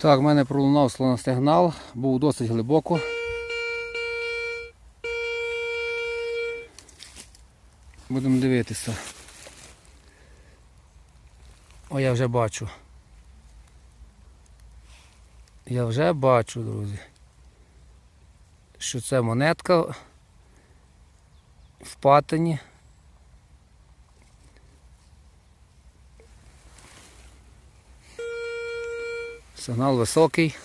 Так, в мене пролунав слоностигнал, був досить глибоко. Будемо дивитися. О, я вже бачу. Я вже бачу, друзі. Що це монетка в патині. Сигнал високий.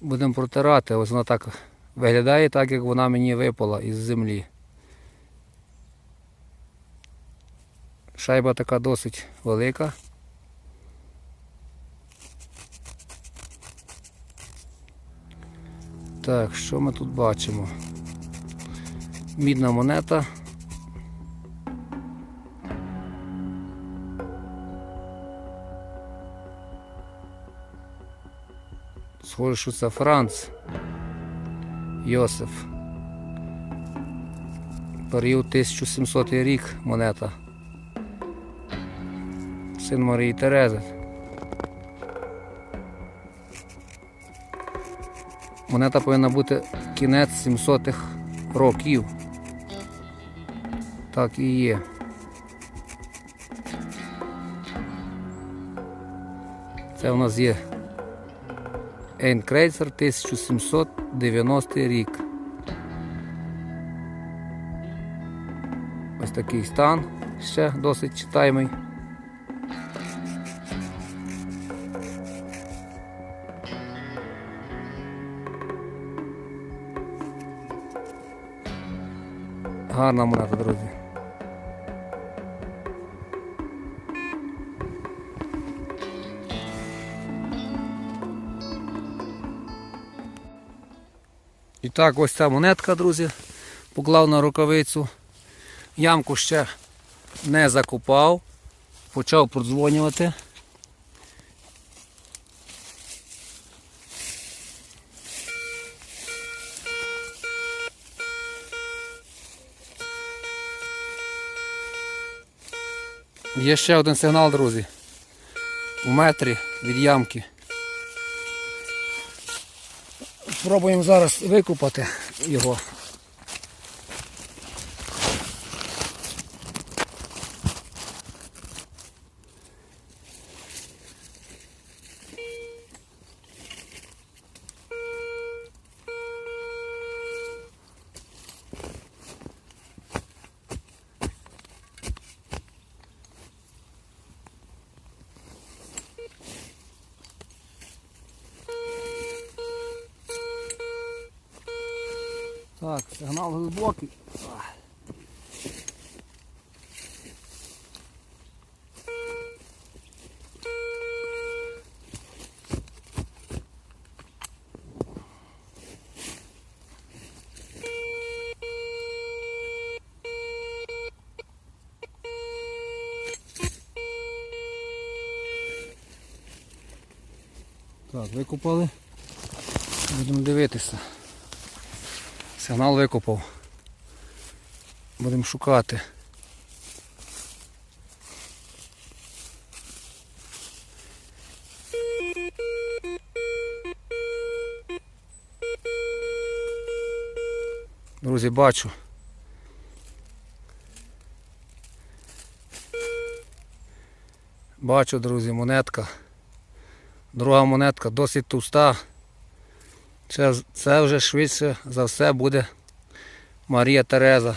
Будемо протирати. Ось вона так виглядає, так як вона мені випала із землі. Шайба така досить велика. Так, що ми тут бачимо? Мідна монета. Схоже, це Франц Йосиф. Період 1700 рік монета. Син Марії Терези. Монета повинна бути кінець 700-х років. Так і є. Це у нас є Ейнкрейцер 1790 рік. Ось такий стан ще досить читаємий. Гарна монета, друзі. Так, ось ця монетка, друзі, поклав на рукавицю. Ямку ще не закопав, почав продзвонювати. Є ще один сигнал, друзі. У метрі від ямки. Спробуємо зараз викупати його. Так, сигнал глибокий. Так, викопали. Будемо дивитися. Сигнал викопав. Будемо шукати. Друзі, бачу. Бачу, друзі, монетка. Друга монетка досить товста. Це, це вже швидше за все буде Марія Тереза.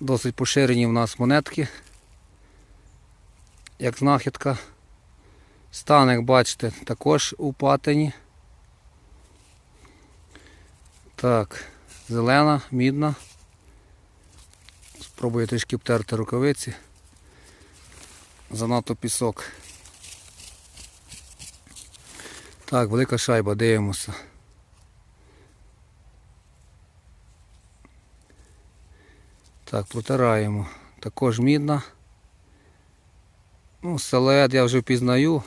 Досить поширені в нас монетки. Як знахідка. Стан, як бачите, також у патині. Так, зелена, мідна. Спробую трішки обтерти рукавиці. Занадто пісок. Так, велика шайба, дивимося. Так, протираємо. Також мідна. Ну, силует я вже впізнаю.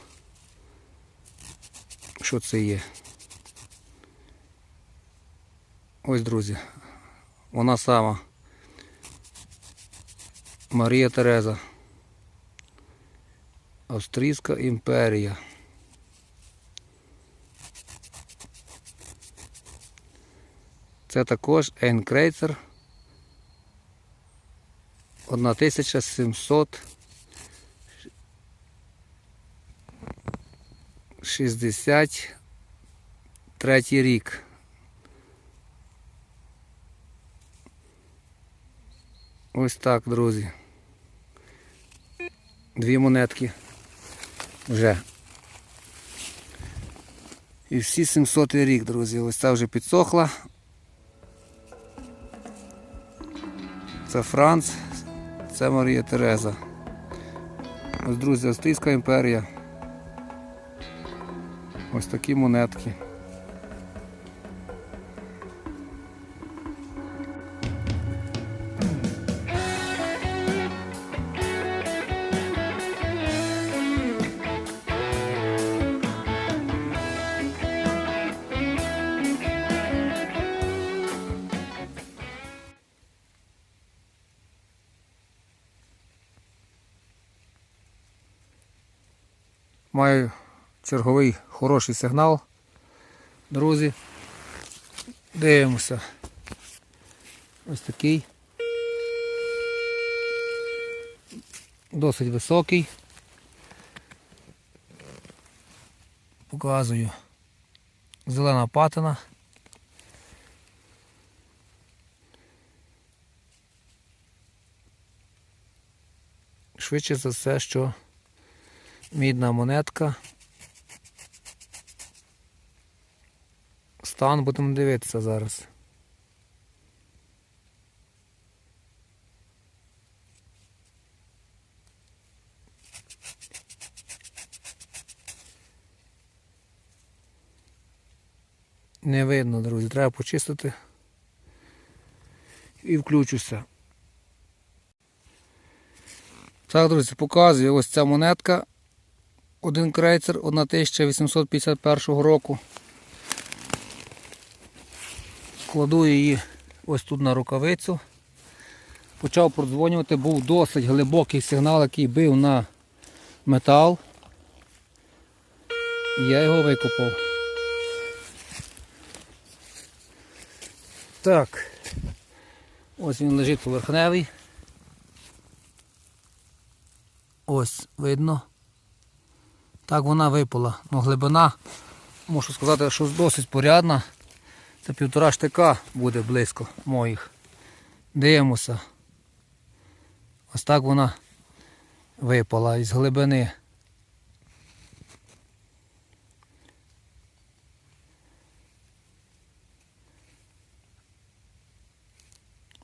Що це є? Ось, друзі. Вона сама. Марія Тереза. Австрійська імперія. Це також Ейнкрейцер 1700 63 рік. Ось так, друзі. Дві монетки вже. І всі 700 рік, друзі. Ось ця вже підсохла. Це Франц, це Марія Тереза. Ось, друзі, Австрійська імперія. Ось такі монетки. Маю черговий хороший сигнал. Друзі. Дивимося. Ось такий. Досить високий. Показую. Зелена патина. Швидше за все, що мідна монетка. Стан будемо дивитися зараз. Не видно, друзі, треба почистити і включуся. Так, друзі, показую ось ця монетка. Один крейцер 1851 року. Кладу її ось тут на рукавицю. Почав продзвонювати, був досить глибокий сигнал, який бив на метал. І я його викопав. Так. Ось він лежить поверхневий. Ось видно. Так вона випала. Ну, глибина, можу сказати, що досить порядна. Це півтора штика буде близько моїх. Дивимося. Ось так вона випала із глибини.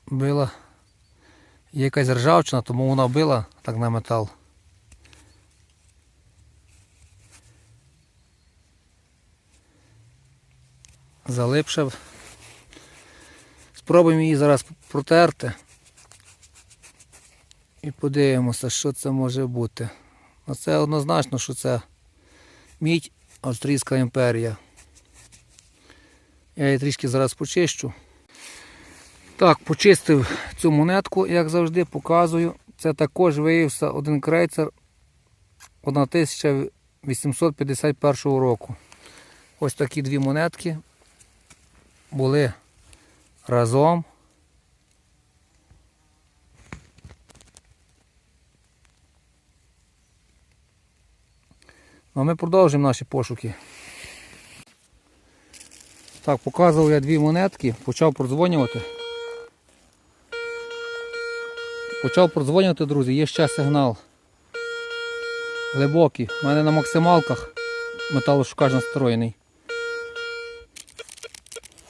Била якась ржавчина, тому вона била так на метал. Залипша. Спробуємо її зараз протерти і подивимося, що це може бути. Ну, Це однозначно, що це мідь Австрійська імперія. Я її трішки зараз почищу. Так, почистив цю монетку, як завжди, показую. Це також виявився один крейцер 1851 року. Ось такі дві монетки були разом. Ну, а ми продовжуємо наші пошуки. Так, показував я дві монетки, почав продзвонювати. Почав продзвонювати, друзі, є ще сигнал. Глибокий. У мене на максималках металошукач настроєний.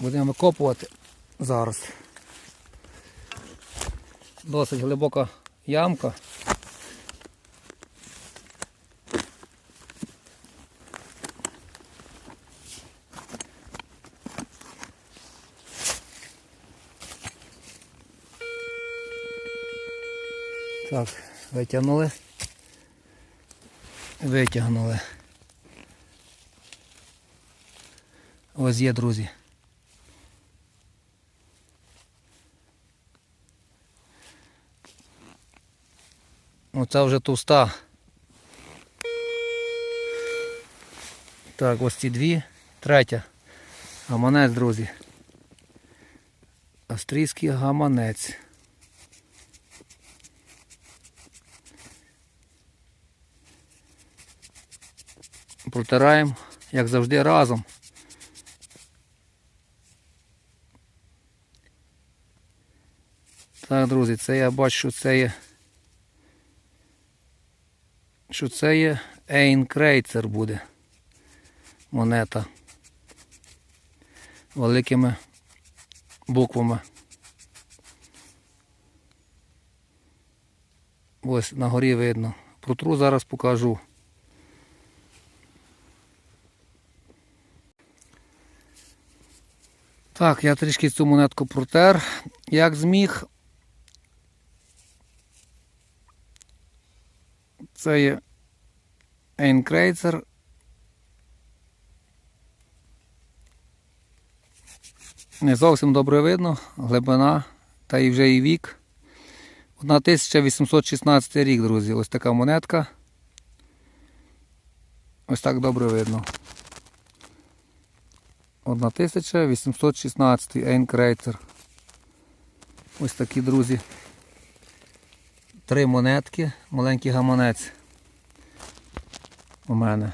Будемо викопувати зараз. Досить глибока ямка. Так, витягнули. Витягнули. Ось є, друзі. Оце вже товста. Так, ось ці дві. Третя. Гаманець, друзі. Австрійський гаманець. Протираємо, як завжди, разом. Так, друзі, це я бачу, це є. Що це є Ейнкрейцер буде. Монета. Великими буквами. Ось на горі видно. Протру зараз покажу. Так, я трішки цю монетку протер, як зміг. Це є Ейнкрейцер. Не зовсім добре видно, глибина та і вже і вік. 1816 рік, друзі. Ось така монетка. Ось так добре видно. 1816 Ейнкрейтер. Ось такі, друзі. Три монетки, маленький гаманець у мене.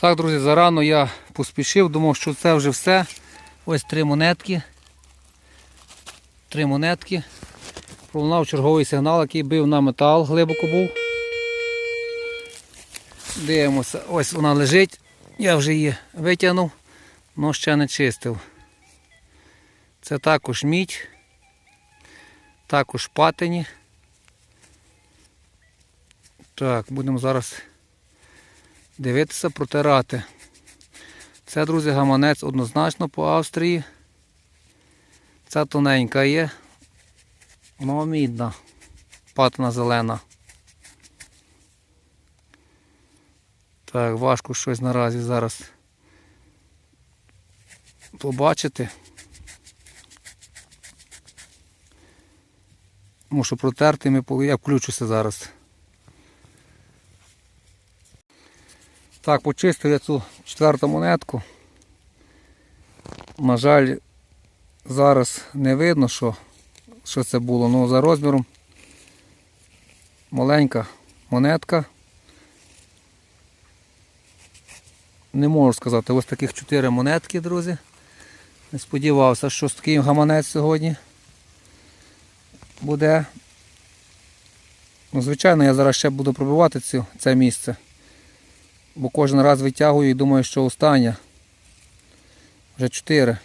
Так, друзі, зарано я поспішив, думав, що це вже все. Ось три монетки. Три монетки. Пролунав черговий сигнал, який бив на метал, глибоко був. Дивимося, ось вона лежить. Я вже її витягнув, але ще не чистив. Це також мідь, також патині. Так, будемо зараз дивитися, протирати. Це, друзі, гаманець однозначно по Австрії. Ця тоненька є. Ну, мідна. Патина зелена. Так, важко щось наразі зараз побачити. Мушу протерти, ми я включуся зараз. Так, почистив я цю четверту монетку. На жаль, зараз не видно, що, що це було. Ну, за розміром маленька монетка. Не можу сказати, ось таких чотири монетки, друзі. Не сподівався, що такий гаманець сьогодні буде. Ну, звичайно, я зараз ще буду пробивати цю, це місце. Бо кожен раз витягую і думаю, що остання. Вже чотири.